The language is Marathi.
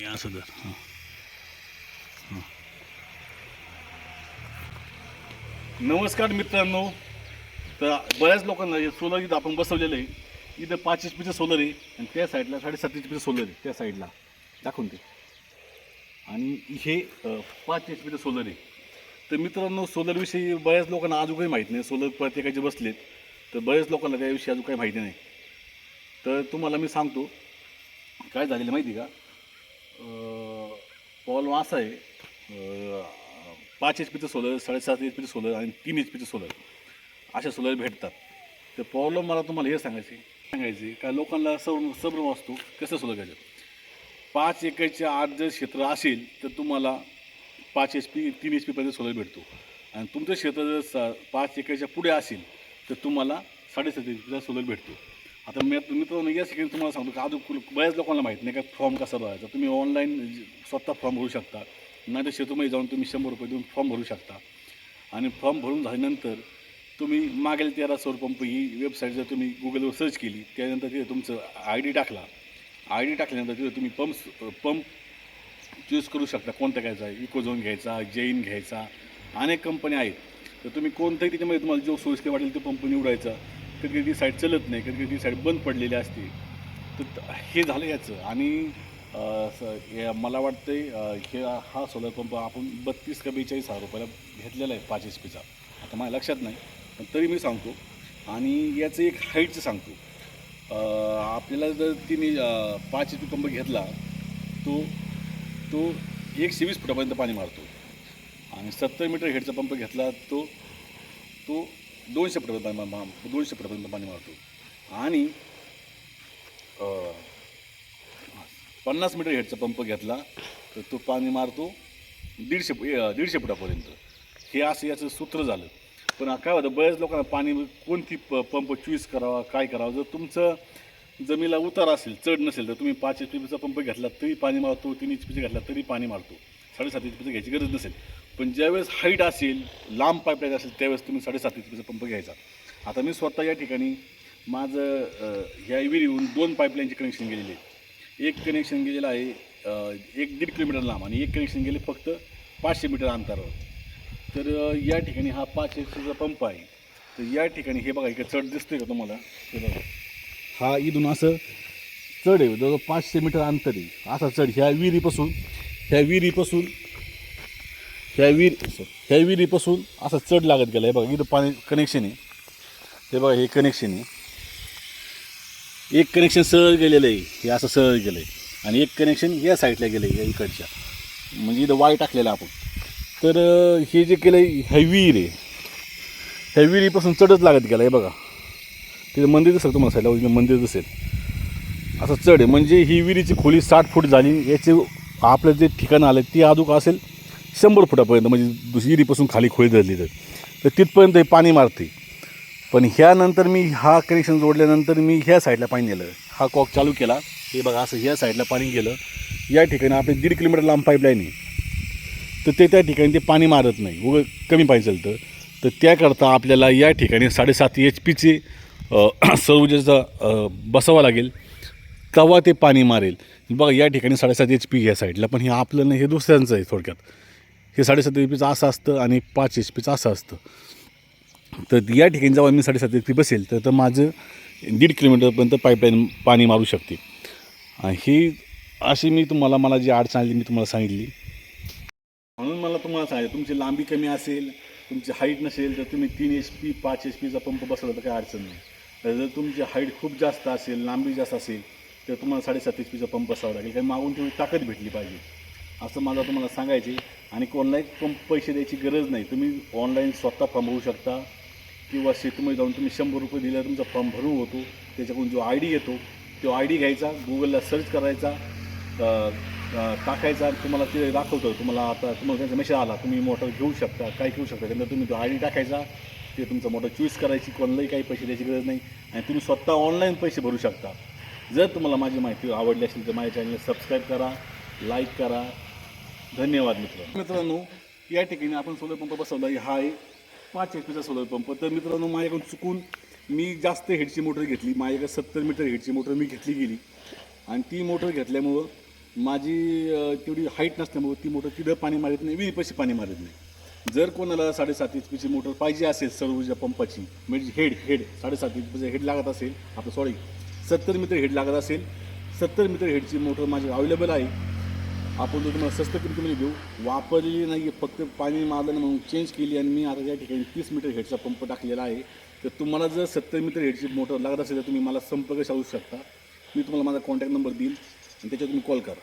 हे असं तर नमस्कार मित्रांनो. तर बऱ्याच लोकांना हे सोलर इथं आपण बसवलेलं आहे. इथं पाच एच पीचं सोलर आहे आणि त्या साईडला साडेसात एच पीचं सोलर आहे त्या साईडला. दाखवून ते आणि हे पाच एच पीचं सोलर आहे. तर मित्रांनो सोलरविषयी बऱ्याच लोकांना अजून काही माहीत नाही. सोलर प्रत्येकाचे बसलेत. तर बऱ्याच लोकांना त्याविषयी अजून काही माहिती नाही. तर तुम्हाला मी सांगतो. काय झालेलं माहिती आहे का? पॉल असा आहे. पाच एच पीचं सोलर साडेसात एच पीचं सोलर आणि तीन एच पीचं सोलर. अशा सोलर भेटतात. तर प्रॉब्लेम मला तुम्हाला हे सांगायचे सांगायचे का लोकांना सर संभ्रम असतो कसं सोलर घ्यायचं पाच एकरच्या आत जर क्षेत्र असेल तर तुम्हाला पाच एच पी तीन एच पीपर्यंत सोलर भेटतो. आणि तुमचं क्षेत्र जर सा पाच एकरच्या पुढे असेल तर तुम्हाला साडेसात एच पीचा सोलर भेटतो. आता मी मित्रांनो या सेकंड तुम्हाला सांगतो का अजून बऱ्याच लोकांना माहीत नाही का फॉर्म कसा भरायचा. तुम्ही ऑनलाईन स्वतः फॉर्म भरू शकता. नाही तर शेतूमध्ये जाऊन तुम्ही शंभर रुपये देऊन फॉर्म भरू शकता. आणि फॉर्म भरून झाल्यानंतर तुम्ही मागेल तेरा सौर पंप ही वेबसाईट जर तुम्ही गुगलवर सर्च केली त्यानंतर तिथे तुमचं आय डी टाकला. आय डी टाकल्यानंतर तिथे तुम्ही पंप पंप चूज करू शकता कोणता घ्यायचा इकोझोन घ्यायचा जैन घ्यायचा. अनेक कंपन्या आहेत. तर तुम्ही कोणत्याही त्याच्यामध्ये तुम्हाला जो सोयीस्कर वाटेल तो पंप निवडायचा कधी कधी साईड साईट चलत नाही कधी कधी ती साईट बंद पडलेली असते. तर हे झालं याचं. आणि हे मला वाटतंय हे हा सोलर पंप आपण बत्तीस का बेचाळीस हजार रुपयाला घेतलेला आहे पाच एच पीचा आता माझ्या लक्षात नाही पण तरी मी सांगतो. आणि याचं एक हाईटचं सांगतो. आपल्याला जर तिने पाच एच पी पंप घेतला तो तो एकशे वीस फुटापर्यंत पाणी मारतो. आणि सत्तर मीटर हेडचा पंप घेतला तो तो दोनशे फुटापर्यंत मा- दोनशे फुटापर्यंत पाणी मारतो आणि पन्नास मीटर हेडचा पंप घेतला तर तो पाणी मारतो दीडशे दीडशे फुटापर्यंत. हे असं याचं सूत्र झालं. पण काय होतं बऱ्याच लोकांना पाणी कोणती प पंप चॉईस करावा काय करावं जर तुमचं जमिनीला उतार असेल चढ नसेल तर तुम्ही पाच एच पीचा पंप घेतला तरी पाणी मारतो तीन एच पीचा घेतला तरी पाणी मारतो. साडेसात एच पीचा घ्यायची गरज नसेल. पण ज्यावेळेस हाईट असेल लांब पाईपलाईन असेल त्यावेळेस तुम्ही साडेसात एच पंप घ्यायचा. आता मी स्वतः या ठिकाणी माझं अं, ह्या विहिरीहून दोन पाईपलाईनचे कनेक्शन गेलेले आहे. एक कनेक्शन गेलेलं आहे एक दीड किलोमीटर लांब आणि एक कनेक्शन गेले फक्त पाचशे मीटर अंतरावर. तर या ठिकाणी हा पाच एच पंप आहे. तर या ठिकाणी हे बघा इकडे चढ दिसतोय का तुम्हाला? हे बघा. हा इथून असं चढ आहे जवळ पाचशे मीटर अंतर आहे. असा चढ ह्या विहिरीपासून ह्या विहिरीपासून ह्या विहीर ह्या विहिरीपासून असं चढ लागत गेला. हे बघा इथं पाणी कनेक्शन आहे. हे बघा हे कनेक्शन आहे. एक कनेक्शन सरळ गेलेलं आहे. हे असं सरळ गेलं आहे आणि एक कनेक्शन या साईडला गेलं आहे या इकडच्या. म्हणजे इथं वाय टाकलेलं आपण. तर हे जे केलं आहे ह्या विहीर आहे. ह्या विहिरीपासून चढच लागत गेला. हे बघा. तिथं मंदिर दिसेल तुम्हाला साईडला. उजवीला मंदिर दिसेल. असं चढ आहे. म्हणजे ही विहिरीची खोली साठ फूट झाली. याचे आपलं जे ठिकाण आलं ती अजूक असेल. शंभर फुटापर्यंत म्हणजे दुसरीपासून खाली खोळी धरली तर तर तिथपर्यंत हे पाणी मारते. पण ह्यानंतर मी हा कनेक्शन जोडल्यानंतर मी ह्या साईडला पाणी नेलं. हा कॉक चालू केला. हे बघा असं ह्या साईडला पाणी गेलं. या ठिकाणी आपले दीड किलोमीटर लांब पाईपलाईन आहे. तर ते त्या ठिकाणी ते पाणी मारत नाही. उगं कमी पाणी चालतं. तर त्याकरता आपल्याला या ठिकाणी साडेसात एच पीचे सौजेचा बसावं लागेल. तेव्हा ते पाणी मारेल. बघा या ठिकाणी साडेसात एच पी या साईडला पण हे आपलं नाही हे दुसऱ्यांचं आहे थोडक्यात. हे साडेसात एच पीचं असं असतं आणि पाच एच पीचं असं असतं. तर या ठिकाणी जेव्हा मी साडेसात एच पी बसेल तर तर माझं दीड किलोमीटरपर्यंत पाईपलाईन पाणी मारू शकते. ही अशी मी तुम्हाला मला जी अडचण आली मी तुम्हाला सांगितली. म्हणून मला तुम्हाला सांगायचं तुमची लांबी कमी असेल तुमची हाईट नसेल तर तुम्ही तीन एच पी पाच एच पीचा पंप बसवला तर काही अडचण नाही. तर जर तुमची हाईट खूप जास्त असेल लांबी जास्त असेल तर तुम्हाला साडेसात एच पीचा पंप बसावा लागेल. कारण मागून तुम्ही ताकद भेटली पाहिजे. असं मला तुम्हाला सांगायचे आणि कोणालाही कम पैसे द्यायची गरज नाही. तुम्ही ऑनलाईन स्वतः फॉर्म भरू शकता. किंवा शेतीमध्ये जाऊन तुम्ही शंभर रुपये दिले तुमचा फॉर्म भरून होतो. त्याच्याकडून जो आय डी येतो तो आय डी घ्यायचा गुगलला सर्च करायचा. टाकायचा तुम्हाला ते दाखवतं. तुम्हाला आता तुम्हाला त्यांचा मेसेज आला. तुम्ही मोटर घेऊ शकता. काय घेऊ शकता? त्यानंतर तुम्ही तो आय डी टाकायचा. ते तुमचं मोटर चूज करायची. कोणालाही काही पैसे द्यायची गरज नाही. आणि तुम्ही स्वतः ऑनलाईन पैसे भरू शकता. जर तुम्हाला माझी माहिती आवडली असेल तर माझ्या चॅनलला सबस्क्राईब करा लाईक करा. धन्यवाद मित्र मित्रांनो या ठिकाणी आपण सोलर पंप बसवला. हा आहे पाच एच पीचा सोलर पंप. तर मित्रांनो माझ्याकडून चुकून मी जास्त हेडची मोटर घेतली. माझ्याकडे सत्तर मीटर हेडची मोटर मी घेतली गेली. आणि ती मोटर घेतल्यामुळं माझी तेवढी हाईट नसल्यामुळं ती मोटर तिथं पाणी मारत नाही विहिरीपाशी पाणी मारत नाही. जर कोणाला साडेसात एच पीची मोटर पाहिजे असेल सर्व ऊर्जा पंपाची म्हणजे हेड हेड साडेसात एच पीचं म्हणजे हेड लागत असेल आपलं सॉरी सत्तर मीटर हेड लागत असेल सत्तर मीटर हेडची मोटर माझी अवेलेबल आहे. आपण तो तुम्हाला स्वस्त किमतीमध्ये देऊ. वापरलेली नाही आहे फक्त पाणी मारलं म्हणून चेंज केली आणि मी आता या ठिकाणी तीस मीटर हेडचा पंप टाकलेला आहे तर तुम्हाला जर सत्तर मीटर हेडची मोटर लागत असेल तर तुम्ही मला संपर्क साधू शकता. मी तुम्हाला माझा कॉन्टॅक्ट नंबर देईल आणि त्याच्यावर तुम्ही कॉल करा.